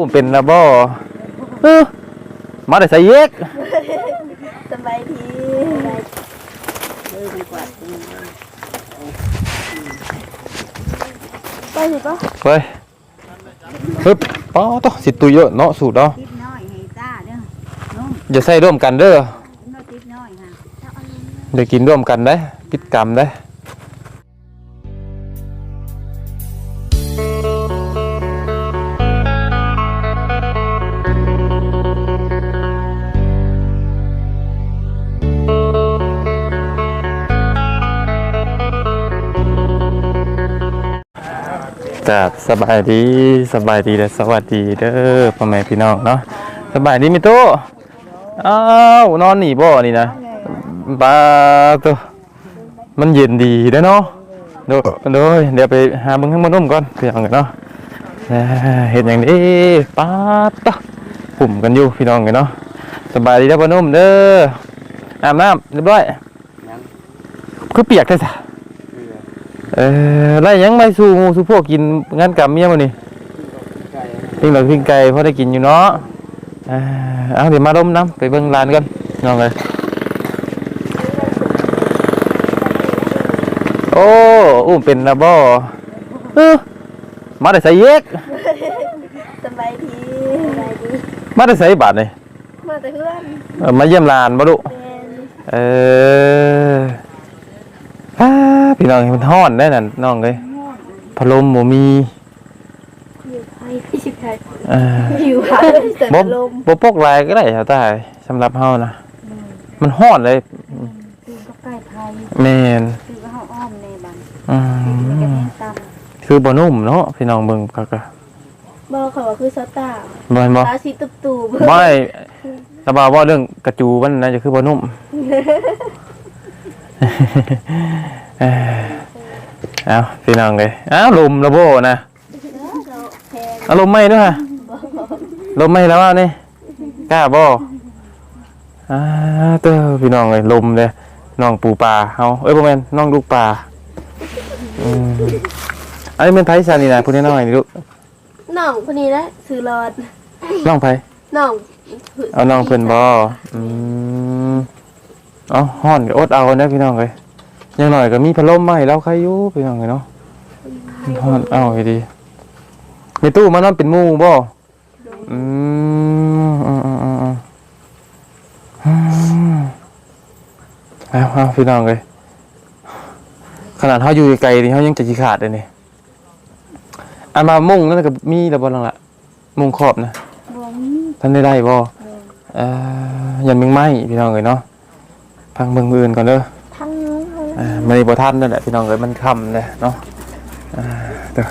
อุ้มเป็นนะบ่เออมาได้ใส่เยกสบายดีไปสิปะเฮ้ยฮึบอ๋อต้องสิตุยเยอะเนาะสูตรเนาะติ๊บน้อยให้ตาเด้อนุ่มอย่าใส่ร่วมกันเด้อน้อยติ๊บน้อยค่ะเดี๋ยวกินร่วมกันได้พิดกรรมได้ กับสบายดีสบายดีและสวัสดีเด้อพ่อแม่พี่น้องเนาะสบายดีมิโตะอ้าวนอนหนีบ่นี่นะบาตัวมันเย็นดีเด้อเนาะเดี๋ยวเดี๋ยวเดี๋ยวไปหาเบิ่งให้มันนุ่มก่อนพี่น้องกันเนาะเอ้อเห็นอย่างนี้ป้าดตะปุ่มกันอยู่พี่น้องกันเนาะสบายดีเด้อพ่อนุ่มเด้ออาบน้ำเรียบร้อยคือเปียกได้ซะ เออไล่ยังไม่สู้หมูสู้พวกกินงานกับเมียมื้อนี้ปิ้งหลักปิ้งไก่พอได้กินอยู่เนาะเออเอาเดี๋ยวมาดมน้ำไปเบิ่งร้านกันน้องเลยโอ้อุ้มเป็นนะบ่เออมาได้ใส่เยกสบายดีสบายดีมาได้ใส่บาทนี่มาแต่เพื่อนเออมาเยี่ยมหลานบ่ลูก เป็น เอออ้า พี่น้องเห็นมันฮ้อนได้นั่นน้องเอ้ยพัดลมบ่มีอยู่ไทยพี่ชิคไทยเอออยู่ไทยแต่บ่ลมบ่ปกลายก็ได้ครับตายสำหรับเฮานะมันฮ้อนเลยคือก็ใกล้ไทยแม่นคือก็เฮาอ้อมในบังอืคือก็มแห้งตำคือบ่นุ่มเนาะพี่น้องเบิ่งคักบอกเขาว่าคือสตาร์ๆบ่เห็นบ่ ตาสีตุบตูบไม่สบายว่าเรื่องกระจูมันน่าจะคือบ่นุ่ม เอ้ยเอาพี่น้องเลยอ้าวลมระโบนะแพงเอาลมไม่ด้วยฮะลมไม่แล้วอะนี่กล้าบ่อ้าเต้อพี่น้องเลยลมเลยน้องปูปลาเฮาเอ้ยบ่แม่นน้องลูกปลาอืมอันนี้เป็นไผซานี่นะพูดน้อยๆนี่ลูกน้องคนนี้นะซื้อรอดน้องไผน้องเอาน้องเพิ่นบ่อืมเอาฮ้อนก็อดเอานะพี่น้องเอ้ยอ ย่างน้อยก็มีพัดลมมาให้เราใครอยู่พี่น้องเอ้ยเนาะฮ้อนเอาให้ดีในตู้มานอนเป็นหมู่บ่อืมอืมอืมอืมอืมอืมเอาเอาพี่น้องเอ้ยขนาดเฮาอยู่ไกลๆนี่เฮายังจะขี้ขาดเลยนี่อันมามุ่งนั่นก็มีแล้วบ่ลังละมุ่งขอบนะบ่มีท่านได้ได้บ่เอ่อยันมึงไหมพี่น้องเอ้ยเนาะพังเบิ่งมืออื่นก่อนเด้อ ทั้งนู้นทั้งอ่ามันบ่ทันนั่นแหละพี่น้องเอ้ยมันค่ำเลยเนาะอ่าเด้อ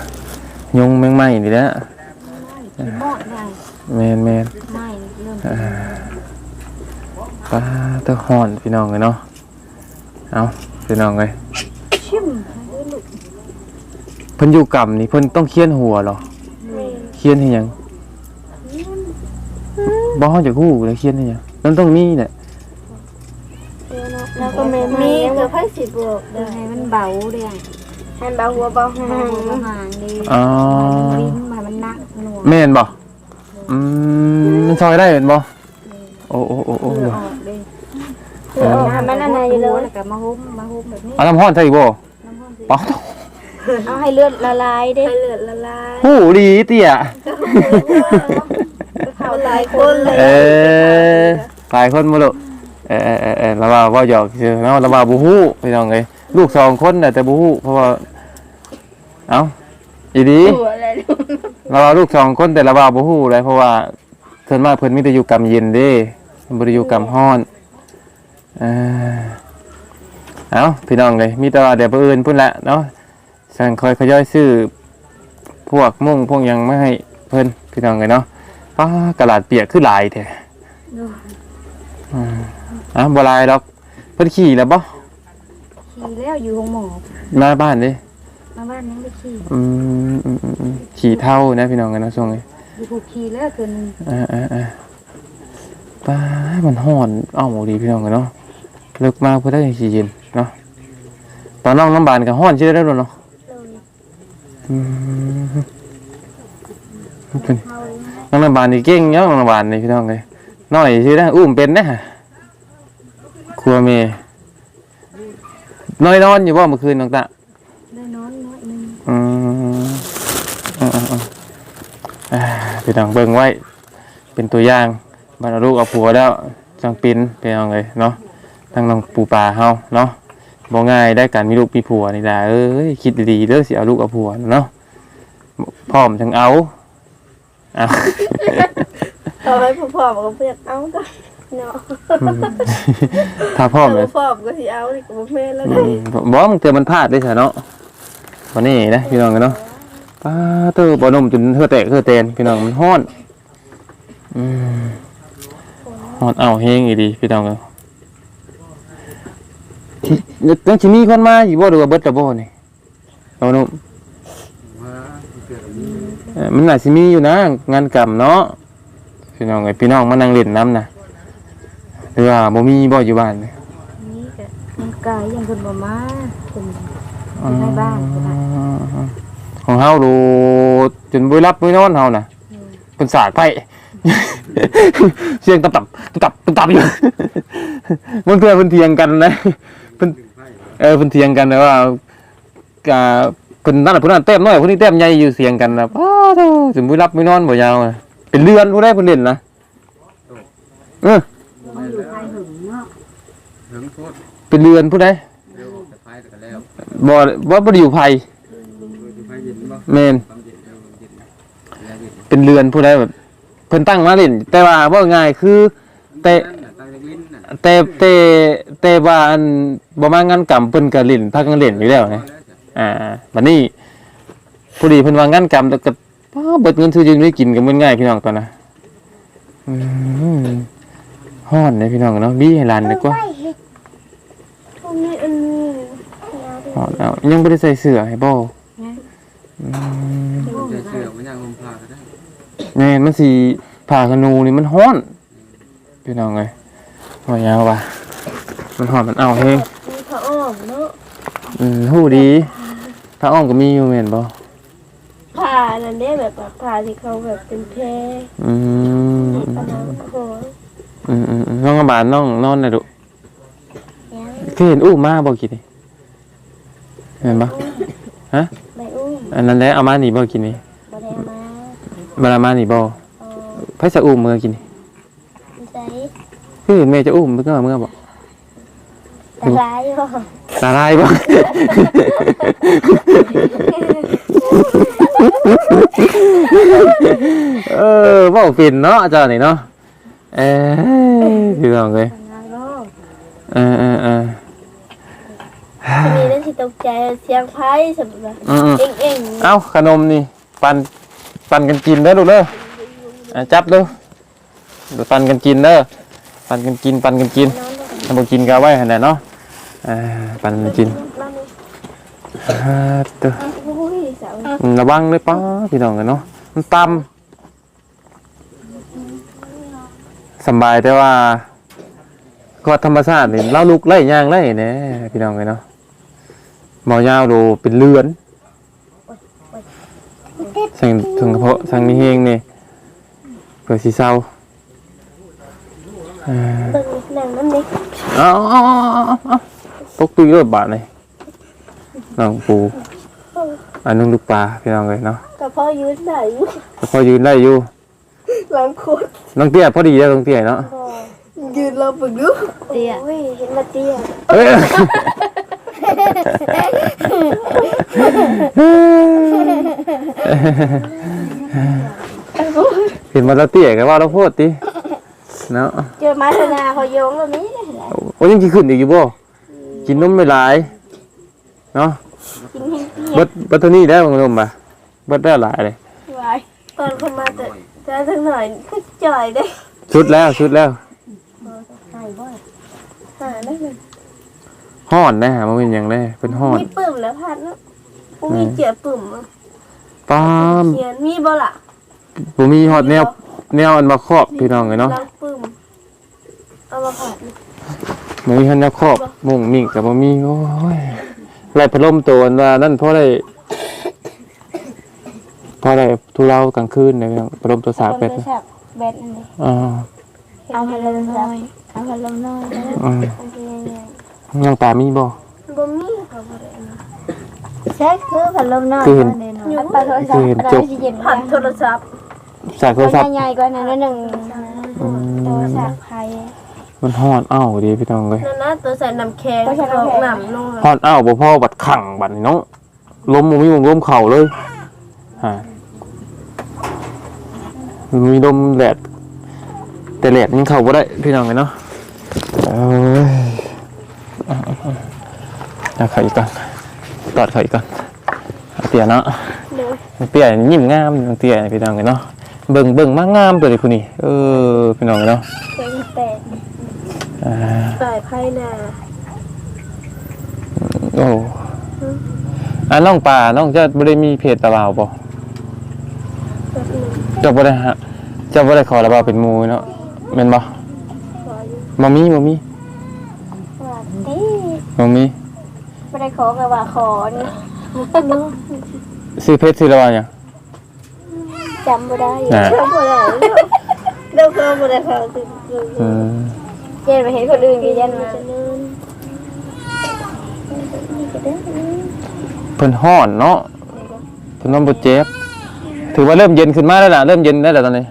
ยุงแมงไหม้นี่แหละที่หมอดใหญ่แม่นแม่นไม่เริ่มปลาเต้าฮ้อนพี่น้องเอ้ยเนาะเอาพี่น้องเอ้ยชิมเพิ่นอยู่กรรมนี่เพิ่นต้องเคียนหัวเหรอเคียนให้หยังบ่เฮาจะฮู้เลยเคียนให้หยังมันต้องมีแหละแล้วก็ไม่มีเกือบพันสิบบวกเดินให้มันเบาเด้อให้เบาหัวเบาหาเบาหัวงหางดีอ๋อวิ่งมามันหนักหน่วงแม่นบ่อืมมันซอยได้แม่นบ่โอ้โอ้โอ้โอ้เออออกเด้เออมันอะไรเลหัวยแล้วแล้วก็มาหุ้มมาหุ้มแบบนี้เอาน้ำร้อนใส่อีกบ่น้ำมันสิป๊อกเอาให้เลือดละลายดิให้เลือดละลายหูดีเตี้ยเขาหลายคนเลยเออหลายคนบ่ลูก เออเออเออเออระว่าว่าหยอกซื่อเนาะระว่าบ่ฮู้พี่น้องเอ้ยลูกสองคนน่ะแต่บ่ฮู้เพราะว่าเอ้าอีดีหัวอะไรลูกระว่าลูกสองคนแต่ระว่าบ่ฮู้เลยเพราะว่าส่วนมากเพิ่นมีแต่อยู่กำเย็นเด้บ่ได้อยู่กำร้อนเออเอ้าพี่น้องเลยมีแต่ว่าเดี๋ยวผู้อื่นพุ่นละเนาะสั่งคอยขย่อยซื้อพวกมุ่งพวกหยังมาให้เพิ่นพี่น้องเลยเนาะป้ากระดาษเปียกคือหลายแท้อืม อะบ่ลายดอกเพิ่นขี่แล้วบ่ขี่แล้วอยู่ห้องหมอมาบ้านเด้มาบ้านยังไม่ขี่อืมอืมอืมอืมขี่เท่านะพี่น้องกันนะช่วงนี้อยู่ผูกขี่แล้วคืนอ่าอ่าอ่าป้ามันฮ้อนเอ้าดีพี่น้องกันเนาะเลิกมาเพื่อได้สิเย็นเนาะตอนน้องน้ำบานก็ฮ้อนชื่อได้แล้วเนาะอืมเป็นน้องน้ำบานนี่เก่งเนาะน้องน้ำบานนี่พี่น้องเลยน้อยสินะอุ้มเป็นนะ ครัวเมน้อยนอนอยู่บ่เมื่อคืนน้องตะได้นอนน้อยหนึงอืมอืมอืมอืมอ่าพี่น้องเบิ่งไว้ เป็นตัวอย่างบรรลูกเอาผัวแล้วจังปินพี่น้องเลยเนาะทั้งน้องปูปลาเฮาเนาะบ่ง่ายได้การมีลูกมีผัวนี่ล่ะเอ้ยคิดดีๆเด้อสิเอาลูกเอาผัวเนาะพร้อมจังเอาเอา เอาให้พ่อๆก็เพื่อนเอาก็ เนาะถ้าพร้อมเลยพ่อๆก็สิเอานี่ก็บ่แม่นแล้วอืมบ่มันเกิดมันพลาดได้ซะเนาะวันนี้นะพี่น้องกันเนาะป้าเตอบ่นมจนเฮือแตกเฮือเตนพี่น้องมันฮ้อนอืมฮ้อนเอาเฮงอีดีพี่น้องกันที่ต้องสิมีคนมาอยู่บ่หรือว่าเบิดแล้วบ่นี่เอานมเอ่อมันน่าสิมีอยู่นะงานกรรมเนาะพี่น้องไอ้พี่น้องมานั่งเล่นน้ำน่ะ หรือว่าบ่มีบ่อยู่บ้านนี่นี่ก็มันกายยังเพิ่นบ่มาเพิ่นอยู่ในบ้านก็ได้ของเฮาดูจนบ่รับบ่นอนเฮาน่ะเป็นสากไผเสียงตับตับตับตับตับอยู่มันเพื่อเพิ่นเถียงกันนะเพิ่นเออเพิ่นเถียงกันนะว่ากาเพิ่นนั่นน่ะเพิ่นนั่นแต้มน้อยเพิ่นนี่แต้มใหญ่อยู่เสียงกันนะป้าโธ่จนบ่รับบ่นอนบ่ยาวอะเป็นเรือนผู้ใดเพิ่นเล่นนะเออมัน อยู่ภายหึงเนาะถึงโทษเป็นเรือนผู้ใดเร็วแต่ไฟแต่ก็แล้วบ่บ่บ่ได้อยู่ไผไฟเย็นบ่แม่นความเย็นเร็วเย็นแล้วเย็นเป็นเรือนผู้ใดแบบเพิ่นตั้งมาเล่นแต่ว่าว่าง่ายคือ แต่ นั่นน่ะตั้งแต่ลิ้นน่ะแต่แต่แต่ว่าอันบ่มางานกรรมเพิ่นก็เล่นพากันเล่นอยู่แล้วนะอ่าบัดนี้ผู้ดีเพิ่นว่างานกรรมแต่ก็ป้าเบิดเงินซื้อกินไม่กินก็มันง่ายพี่น้องตอนน่ะอืม ฮ้อนเลยพี่น้องเนาะบี้ให้หลานดีกว่าพวกนี้อันนี้ฮ้อนแล้วยังบ่ได้ใส่เสื้อให้บ่อืมจะเชื่อมันยังลมพาก็ได้แม่นมันสิผ้าขนูนี่มันฮ้อนพี่น้องเอ้ยว่ายาวว่ะมันฮ้อนมันเอาเฮงมีพระอ้อมเนาะอืมฮู้ดีถ้าอ้อมก็มีอยู่แม่นบ่ผ้านั่นเด้แบบว่าผ้าที่เขาแบบเป็นแพรอืมผนังโขน อืมอืมอืมน้องกระบาดน้องนอนน่ะดุยังคือเห็นอู้มาบ่กินนี่เห็นบ่ใบอุ้มอันนั้นแหละเอามานี่บ่กินนี่บ่ได้มาบารามานี่บ่เออไผจะอุ้มมือกินนี่ใจคือเห็นแม่จะอุ้มมื้อก็มื้อบ่ตะไลบ่ตาลายบ่เออเว้าฟินเนาะเจ้านี่เนาะ เอ้ยพี่น้องเอ้ยทำงานโลกเออเออเอออันนี้นั่นสิตกใจเสียงไพ่สำหรับอืม เอ็งเอ็งๆเอ้าขนมนี่ ปันปันกันกินเด้อลูกเด้ออะจับเด้อเดี๋ยวปันกันกินเด้อปันกันกินปันกันกินนอนบ่ถ้าบ่กินก็เอาไว้หั่นแหละเนาะอ่าปันกันกินนอนบ่อ่าเด้อโอ้ยสาวอืมระวังเลยป้าพี่น้องกันเนาะมันต่ำ สำบายแต่ว่าก็ธรรมชาตินี่เราลุกไล่ย่างไล่แหน่พี่น้องกันเนาะหมอยาวดูเป็นเลือนสั่งถึงกระเพาะสั่งมีเฮงนี่เกิดสีเศร้าอ่าเบิ่งหนังน้ำนี้เอาเอาเอาเอาเอาตกตุยรถบาทเลยน้องปูอันนึงลูกปลาพี่น้องเลยเนาะก็พอยืนได้อยู่แล้วพอยืนได้อยู่ หลังโคตรน้องเตี้ยพอดีแล้วน้องเตี้ยเนาะยืนรอฝึกดูเตี้ยโอ้ยเห็นละเตี้ยเอ้ยเห็นมาแล้วเตี้ยกันว่าเราโพดติเนาะเจอไม้ธนาเขาโยงแล้วนี้โอ้ยังกินขึ้นอีกอยู่บ่กินนมไม่หลายเนาะกินให้เตี้ยเบิดเบิดเท่านี้ได้บ่นมป่ะเบิดได้หลายเลยไว้ตอนเขามาแต่ แต่ทั้งหน่อยก็จ่อยได้ชุดแล้วชุดแล้วหายบ่หาได้เลยฮ้อนนะฮะมันเป็นหยังได้เป็นฮ้อนมีปุ่มแล้วพัดเนาะกูมีเจียปุ่มอะป้ามเขียนมีบ่ล่ะบ่มีฮอดแนวแนวอันมาครอบพี่น้องเลยเนาะล้างปุ่มเอามาผัดบ่มีฮอดแนวครอบมุ้งมิ่งก็บ่มีโอ้ยไล่พัดลมตัวอันว่านั่นเพราะได้ พอได้ทุเรากลางคืนเนี่ยประดมตัวสาบเป็ดโทรศัพท์แบตอันนี้อ่าเอาพัดลมน้อยเอาพัดลมน้อยแล้วอืมมันเป็นยังไงยังตามีบ่บ่มีเขาบ่ได้นะใช่คือพัดลมน้อยคือเห็นแน่นอนไปโทรศัพคือเห็นท์เราจบจะเย็นผ่านโทรศัพท์จากโทรศัพท์ใหญ่ๆกว่านั้นนิดหนึ่งอืโทรมศัพท์ใครมันฮอดเอ้าดีพี่น้องเลยนั่นนะตัวใส่น้ำแข็งตัวใส่น้ำแข็งน้ำลงฮอดเอ้าบ่พ่อบัดขังบัดนี่เนาะล้มบ่มีวงล้มเข่าเลยฮะ มีลมแดดแต่แดดยังเข้าบ่ได้พี่น้องเลยเนาะเอ้ยเอาเขาอีกก่อนตอดเข้าอีกก่อนเอาเตี้ยเนาะเตี้ยยิ้มงามเตี้ยพี่น้องเลยเนาะเบิ่งเบิ่งมากงามตัวนี้ผู้นี้เออพี่น้องเลยเนาะแข็งแตกอ่าสายไพ่นาโอ้อะน้องป่าน้องจะบ่ได้มีเพจตะบ่าวบ่ เจ้าบ่ได้ฮะเจ้าบ่ได้ขอระบาวเป็นหมู่เนาะแม่นบ่ขออยู่บ่มีบ่มีว่าดีบ่มีไม่ได้ขอกับว่าขอนี่ซื้อเพจซื้อระบาวหยัง จำไม่ได้น่ะเขาบ่ได้เดี๋ยวเขาบ่ได้เขาตึกอืมเย็นไปเห็นคนอื่นกี่ยันมาจะเนินเพิ่นฮ้อนเนาะเพิ่นว่าบ่เจ็บ ถือว่าเริ่มเย็นขึ้นมาแล้วล่ะเริ่มเย็นได้แล้วตอนนี้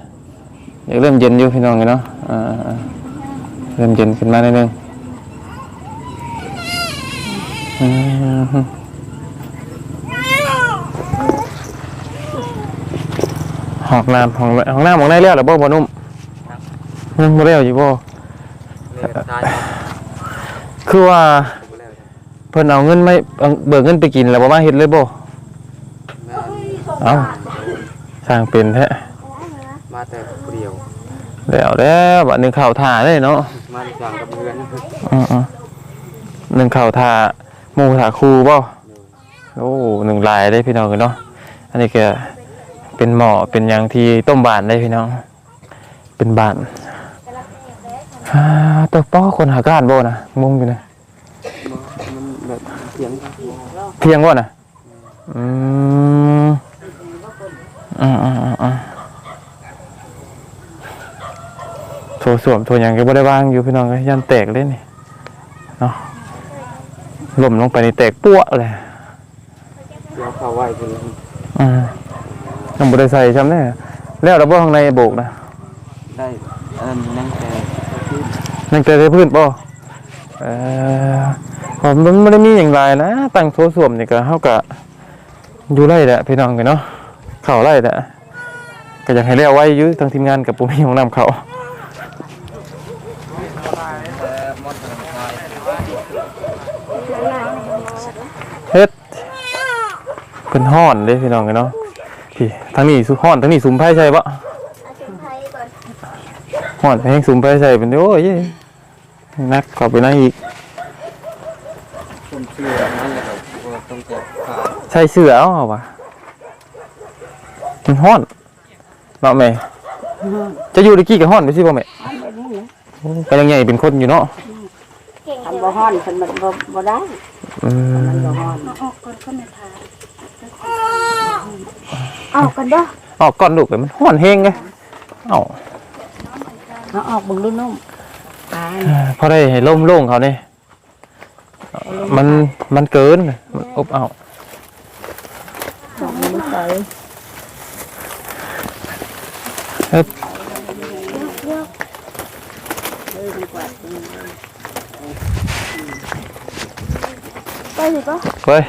อยากเริ่มเย็นอยู่พี่น้องเนาะเริ่มเย็นขึ้นมานิดนึงหองน้ำหองห้องน้ำหองไหนแล้วล่ะบ่บ่นุ่มยังบ่แล้วอยู่บ่คือว่าเพิ่นเอาเงินไม่เบิกเงินไปกินแล้วบ่มาเฮ็ดเลยบ่เอ้า สร้างเป็นแท้มาแต่ผู้เดียว แล้วแล้วบัดหนึงข้าวท่าเลยเนาะมาที่สั่งกับเพื่อนอือๆหนึ่งข้าวท่าหมู่ท่าครูบ่โอ้หนึ่งลายได้พี่น้องกันเนาะอันนี้ก็เป็นหม้อเป็นหยังที่ต้มบานได้พี่น้อง เป็นบานอ่าตัวป้อคนหาการบ่นะงงอยู่นะมันแบบเสียงครับเพียงบ่นะอืม อืมอืมอืมอืมโถส้วมโถหยังก็บ่ได้วางอยู่พี่น้องก็ยันแตกเลยนี่เนาะล่มลงไปนี่แตกปั้วเลยเดี๋ยวเข้าไหวเพิ่นอืมยังบ่ได้ใส่จำได้แล้วระบบข้างในโบกนะได้อันนั่งแต่ที่นั่งแต่ได้พื้นบ่เออผมมันบ่ได้มีหยังหลายนะตั้งโถส้วมนี่ก็เฮาก็อยู่ไร่แหละพี่น้องกันเนาะ เข้าไร่แหละก็อยากให้แล้วไว้อยู่ทางทีมงานกับบ่มีห้องน้ำเข้าเฮ็ดเป็นห้อนเด้พี่น้องกันเนาะพี่ทางนี้สุห้อนทางนี้สุมไผ่ใช่ปะเอาชุดไพ่ก่อนห้อนแห้งสุมไผ่ใช่เป็นโอ้ยนักเข้าไปในอีกผมเชื่อนั่นแหละครับว่าต้องแต่ขาดใส่เสื้อเอาเอาวะ มันห้อนเนาะแม่จะอยู่ตะกี้กับห้อนไปสิบ่แม่โอ้ก็ยังใหญ่เป็นคนอยู่เนาะเก่งทำบ่ฮ้อนคนมันบ่บ่ได้อืมบ่ฮ้อนออกก่อนคนในทางออกกันเด้อออกก่อนลูกเลยมันห้อนแห้งไงเอ้าเอาออกบึงดูนุ่มตายพอได้ให้ล่มโล่งเขาเนี่ยมันมันเกินมันอบเอาออกมื อใส่ไปสิปะเฮ้ย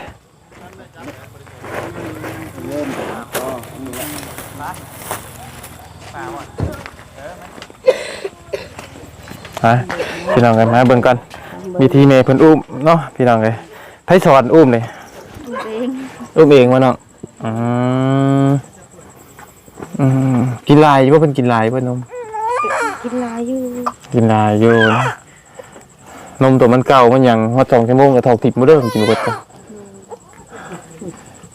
ฮะพี่น้องกันมาเบิ่งกันวิธีเมย์เพิ่นอุ้มเนาะพี่น้องเลยไผสอนอุ้มเลยเองอุ้มเองวะเนาะอืมอืมกิน ลายอยู่ว่าเพิ่นกินลายเพิ่นนมกินลายอยู่กินลายอยู่นะนมตัวมันเก่ามันยังฮอดสองชั่วโมงก็ทอกทิพย์บ่เด้อผมกินบ่เบิดกัน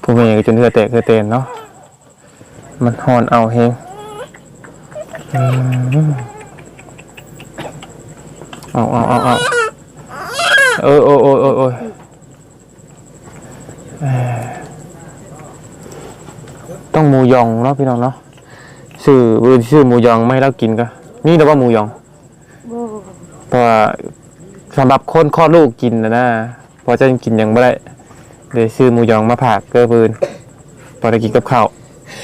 ผู้แม่ก็จนเหือแตกเหือเตนเนาะมันฮ้อนเอาเฮงอืมเอาเอาเอาเอาเออโอ้โอ้โอ้โอ้ยเอ่อต้องหมูยอยองเนาะพี่น้องเนาะ ชื่อชื่อหมูยองไม่ให้เรากินก็นี่แต่ว่าหมูยองบ่เพราะว่าสำหรับคนคลอดลูกกินนะนะเพอจะกินยังไม่ได้เลยซื้อหมูยองมาผากเกลือปืนพอได้กินกับข้าว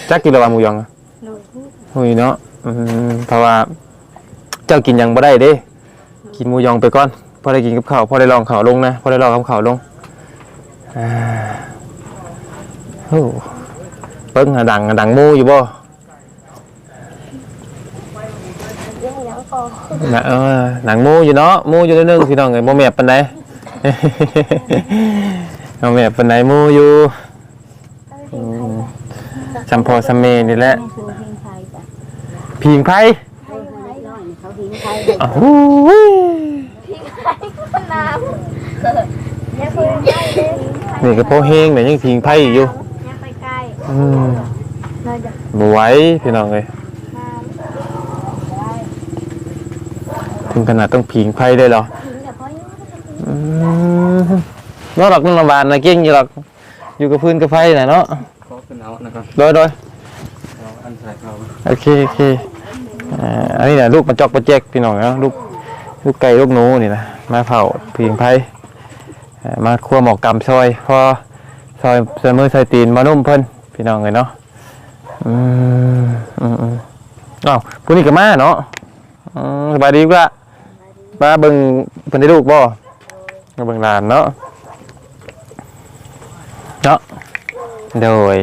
จักกินแล้วว่าหมูยองอะโดยโอ้ยเนาะอืมเพราะว่าเจ้ากินยังไม่ได้เด้กินหมูยองไปก่อนพอได้กินกับข้าวพอได้ลองข้าวลงนะพอได้ลองกับข้าวลงอ่าโอ้เปิ้งอะดังอะดังหมูอยู่บ่ เรื่องยังพอ นะเออหนังมูอยู่เนาะมูอยู่นิดนึงพี่น้องไงบ่แมบปานใดบ่แมบปานใดมูอยู่จำพอสำเมนี่แหละพลงไทยจ้ะพิงไผให้มาได้น้อยเขาเพลงไทยอ้าวน้ำยังคุยได้เลยนี่ก็พอเฮงเนี่ยยังพิงไผอยู่ยังไปใกล้อืมน่าจะบ่ไหวพี่น้องเอ้ย ถึงขนาดต้องพิงไผได้เหรอถึงเดี๋ยวพ่อยังอืมเนาะหรอกน้ำบานนะเก่งอยู่หรอกอยู่กับพื้นกับไฟน่ะเนาะขอขึ้นเอานะครับโดยโดยเอาอันใส่เขาโอเคโอเคอ่าอันนี้นะลูกมันจอกประเจกพี่น้องเนาะลูกลูกไก่ลูกหนูนี่นะมาเผาพิงไผ่อ่ามาคั่วหมอกกำซอยพอซอยใส่มือใส่ตีนมานุ่มเพิ่นพี่น้องเลยเนาะอืมอืมอืมอ้าวผู้นี้ก็มาเนาะอืมสบายดีกว่า มาเบิ่งเพิ่นได้ลูกบ่มาเบิ่งหลานเนาะเนาะโดย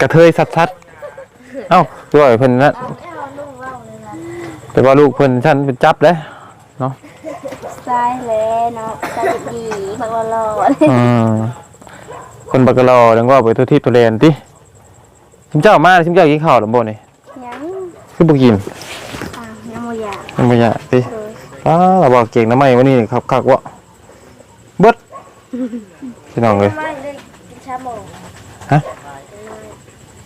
กระเทยสัดๆเอ้าตัวไอ้เพิ่นนะเอาลูกเล่าเลยนะแต่ว่าลูกเพิ่นฉันเป็นจับเด้ใช่เลยเนาะใช่ดีบักละลออืมคนบักกะลอดังว่าไปตัวที่ตัวแลนติชิมเจ้ามาชิมเจ้ากินข้าวหรือบ่นี่ยังคือบ่กินอะยังโมยายังบ่อยากติเลย อ้าเราบอกเก่งนะไม่วันนี้ครับคักๆวะเบิดพี่น้องเอ้ยไม่ได้กินชาโมงฮะ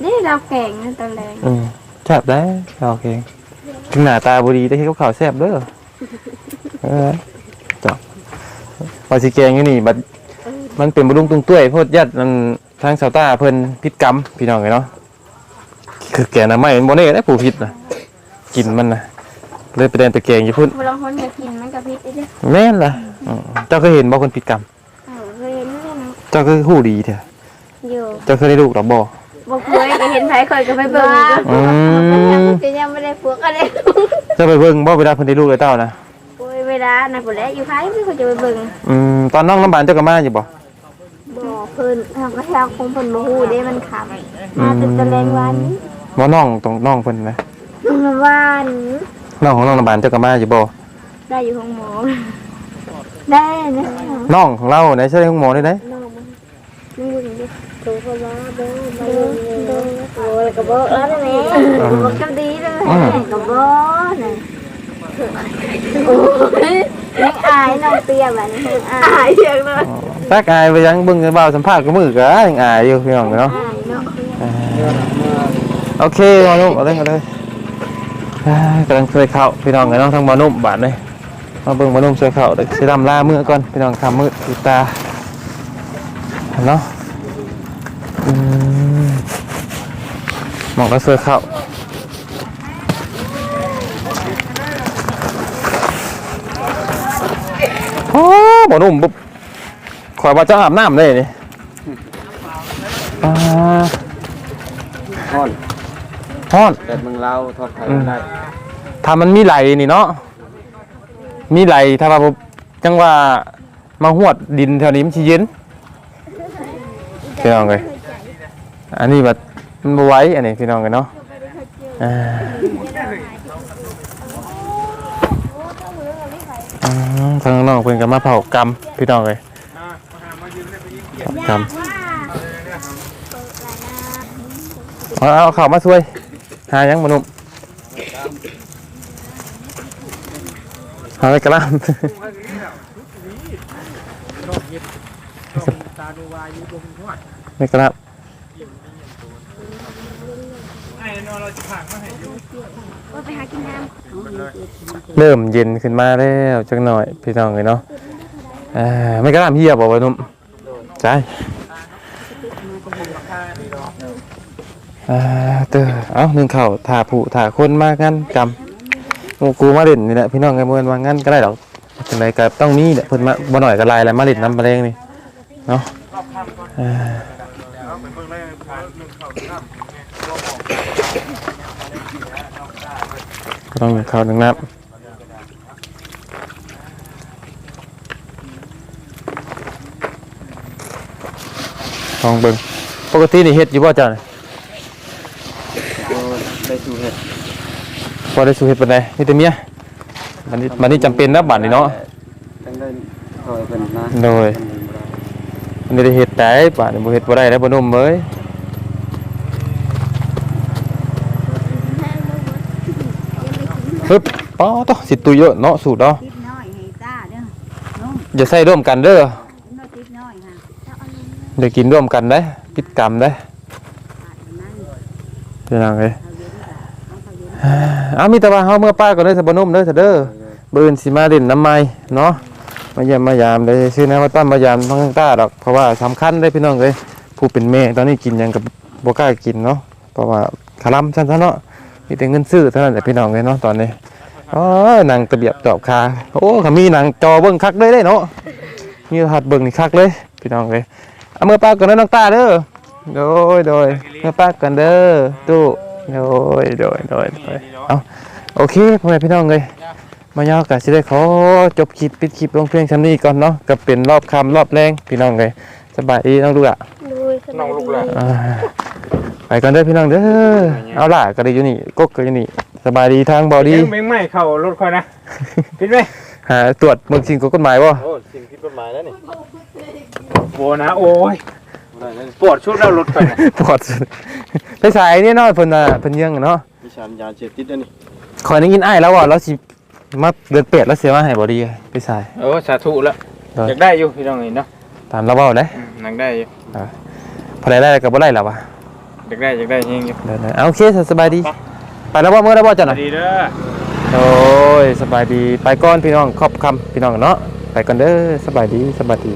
นี่เราแก่งนั่นตอนแรกอืมแซ่บได้โอเคถึงหน้าตาบ่ดีแต่เฮ็ดกับข้าวแซ่บเด้อเออจ้ะว่าสิแกงอยู่นี่บัดมันเป็นบ่ลุงตุงตุ้ยโพดยัดนั่นทางชาวต้าเพิ่นพิษกรรมพี่น้องเอ้ยเนาะคือแกนะไม่โมเน่ได้ผู้ผิดนะกินมันนะ เลยไปเดินตะเกียงอยู่พุ่นเวลาคนจะกินมันกับพริกได้เลยแม่นล่ะอืมเจ้าเคยเห็นบ่คนผิดกรรมเออเคยเห็นเลยนะเจ้าเคยหู้ดีเถอะอยู่เจ้าเคยได้ลูกหรอบ่บอกเคยก็เห็นไผเคยก็ไปเบิ่งอยู่อืมก็ยังไม่ได้พวกอะไรเจ้าไปเบิ่งบ่เวลาเพิ่นได้ลูกเลยเต้านะโอ้ยเวลานะพุ่นแหละอยู่ไผไม่ควรจะไปเบิ่งอืมตอนน้องน้ำบานเจ้าก็มาอยู่บ่บ่เพิ่นทำกระทางคงเพิ่นบ่ฮู้เด้มันขำมาตึกตะแลงวันนี้บ่น้องตรงน้องเพิ่นนะน้ำหวาน น้องของน้องน้ำบานเจ้าก็มาอยู่บ่ได้อยู่ห้องหมอ ได้นะน้องของเราไหนใช่ของหมอได้ไหนน้องมันนี่อยู่ดิโทรเข้ามาเด้อมาเด้อโอ้ยก็บ่เออแม่บ่กำดีเลยก็บ่น่ะโอ้ยยังอายน้องเปียบัดนี้ยังอายเสียงเลยตักอายไปยังเบิ่งกันบ่าวสัมภาษณ์กับมือก็ยังอายอยู่พี่น้องเนาะอายเนาะโอเคมานุ่มเอาเลยเอาเลยอ่า กำลังช่วยเข้าพี่น้องกับน้องทั้งมานุ่มบาดเลยมาเบิ่งมานุ่มช่วยเข้าเด็กสิดำลามือก่อนพี่น้องทำมือติดตาเนาะอืมหมองก็ช่วยเข้าโอ้บ่นุ่มปุ๊บขอยว่าจะอาบน้ำเลยนี่อ่าทอด ฮ้อนแต่เมืองเราทอดไข่ได้ถ้ามันมีไหลนี่เนาะมีไหลถ้าว่าบ่จังว่ามาหวดดินแถวนี้มันสิเย็นพี่น้องเลยอันนี้แบบมันบ่ไหวอันนี้พี่น้องกันเนาะอ่าอืมทางน้องเพิ่นก็มาเผากรรมพี่น้องเลยเผากรรมเอาเอาข้าวมาช่วย หายังมานุ่มหาอะไรกระลามไม่กระลามเริ่มเย็นขึ้นมาแล้วจักหน่อยพี่น้องเลยเนาะอ่าไม่กระลามเฮียบอกว่านุ่มใช่ อ่าเด้อเอ้าหนึ่งเข่าถ่าผูถ่าคนมางั้นกรรมหมู่กูมาเล่นนี่แหละพี่น้องไงมื่อมางั้นก็ได้ดอกจังไดก็ต้องมีแหละเพิ่นมาบ่หน่อยก็ลายแล้วมาเล่นน้ำมะเร็งนี่เนาะอ่าก็ต้องเข้าหนึ่งน้ำลองเบิ่งปกตินี่เฮ็ดอยู่บ่จ้ะ ได้สู่เฮ็ดพอได้สู่เฮ็ดปานใดมีแต่เมียมันนี่มันนี่จำเป็นนะบัดนี้เนาะทั้งได้คอยเป็นนะโดยมันได้เฮ็ดได้ป่านนี้บ่เฮ็ดบ่ได้แล้วบ่นุ่มเอ้ยฮึบป้อตอสิตุยเยอะเนาะสูตรเนาะติดน้อยให้ตาเด้อน้องอย่าใส่ร่วมกันเด้อน้อยติดน้อยค่ะเดี๋ยวกินร่วมกันได้พิดกรรมได้ขาดประมาณเป็นจังได๋ เอาเย็นค่ะเอาเขาเย็นอ้ามีแต่ว่าเฮาเมื่อป้าก่อนเด้อสะบนุ่มเด้อเด้อมื้ออื่นสิมาเล่นน้ำไม้เนาะมาเยี่ยมมายามได้ชื่อนะว่าต้อมมายามทั้งตาดอกเพราะว่าสำคัญเด้พี่น้องเอ้ยผู้เป็นแม่ตอนนี้กินยังกับบกล้ากินเนาะเพราะว่าคลำซั่นเนาะมีแต่เงินซื้อเท่านั้นแหละพี่น้องเอ้ยเนาะตอนนี้อ๋อหนังตะเบียบตอบคาโอ้ขามีหนังจอเบิ่งคักเลยได้เนาะมีหัดเบิ่งนี่คักเลย พี่น้องเอ้ยเอามือป้าก่อนเด้อน้องตาเด้อโดยโดยเมื่อป้าก่อนเด้อตู้ โดยโดยโดยโดยเอาโอเคพ่อแม่พี่น้องเอ้ยมายาวกะสิได้ขอจบคลิปปิดคลิปลงเพียงชั้นนี้ก่อนเนาะก็เป็นรอบคำรอบแรงพี่น้องเลยสบายดีน้องลูกอะน้องลูกหลานอ่าไปกันเด้อพี่น้องเด้อเอาล่ะก็ได้อยู่นี่กกก็อยู่นี่สบายดีทางบอดี้ยังไม่ไหม้เข้ารถคอยนะปิดไหมหาตรวจเมืองสิ่งกฎหมายบ่โอ้สิ่งผิดกฎหมายแล้วนี่โบนะโอ้ยบ่ได้แล้วนี่ ปวดชุดแล้วรถคอยนะปวดไปสายนี่เนาะเพิ่นน่ะเพิ่นยังเนาะมีสารยาเสพติดแล้วนี่คอยได้ยินอ้ายแล้วว่าเราสิมาเดือนเป็ดแล้วเสียมาให้บอดี้ไปสายโอ้สาธุแล้วได้อยากได้อยู่พี่น้องเห็นเนาะตามเราเว้าเด้อืมอยากได้อยู่พอได้ได้ก็บ่ได้แล้ววะอยากได้อยากได้จริงอยู่เด้อๆเอาโอเคสบายดีไปแล้วบ่มื้อแล้วบ่จ้ะสวัน่ะสดีเด้อโอ้ยสบายดีไปก่อนพี่น้องขอบคำพี่น้องเนาะไปก่อนเด้อสบายดีสบายดี